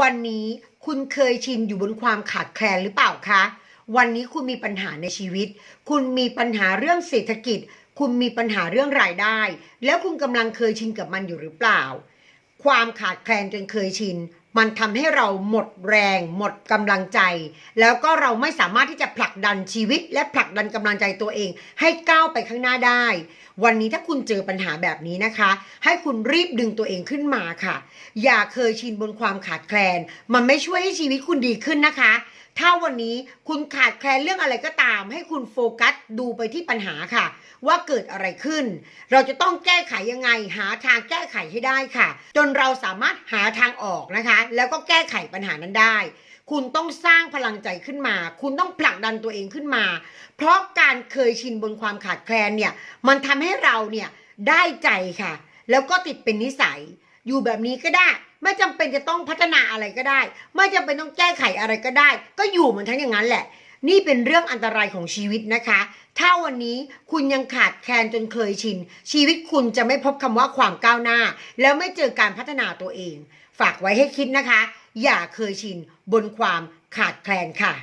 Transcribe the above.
วันนี้คุณเคยชินอยู่บนความขาดแคลนหรือเปล่าคะ วันนี้คุณมีปัญหาในชีวิต คุณมีปัญหาเรื่องเศรษฐกิจ คุณมีปัญหาเรื่องรายได้ แล้วคุณกำลังเคยชินกับมันอยู่หรือเปล่า ความขาดแคลนจนเคยชิน มันทำให้เราหมดแรง หมดกำลังใจ แล้วก็เราไม่สามารถที่จะผลักดันชีวิต และผลักดันกำลังใจตัวเอง ให้ก้าวไปข้างหน้าได้ วันนี้ถ้าคุณเจอปัญหาแบบนี้นะคะ ให้คุณรีบดึงตัวเองขึ้นมาค่ะ อย่าเคยชินบนความขาดแคลน มันไม่ช่วยให้ชีวิตคุณดีขึ้นนะคะ ถ้าวันนี้คุณขาดแคลนเรื่องอะไรก็ตาม ให้คุณโฟกัสดูไปที่ปัญหาค่ะ ว่าเกิดอะไรขึ้น เราจะต้องแก้ไขยังไง หาทางแก้ไขให้ได้ค่ะ จนเราสามารถหาทางออกนะคะ แล้วก็แก้ไขปัญหานั้นได้ คุณต้องสร้างพลังใจขึ้นมา คุณต้องผลักดันตัวเองขึ้นมา เพราะการเคยชินบนความขาดแคลนเนี่ยมันทำให้เราเนี่ยได้ใจค่ะ แล้วก็ติดเป็นนิสัย อยู่แบบนี้ก็ได้ ไม่จำเป็นจะต้องพัฒนาอะไรก็ได้ ไม่จำเป็นต้องแก้ไขอะไรก็ได้ ก็อยู่เหมือนทั้งอย่างนั้นแหละ นี่เป็นเรื่องอันตรายของชีวิตนะคะ ถ้าวันนี้คุณยังขาดแคลนจนเคยชิน ชีวิตคุณจะไม่พบคำว่าความก้าวหน้า แล้วไม่เจอการพัฒนาตัวเอง ฝากไว้ให้คิดนะคะ อย่าเคยชินบนความขาดแคลนค่ะ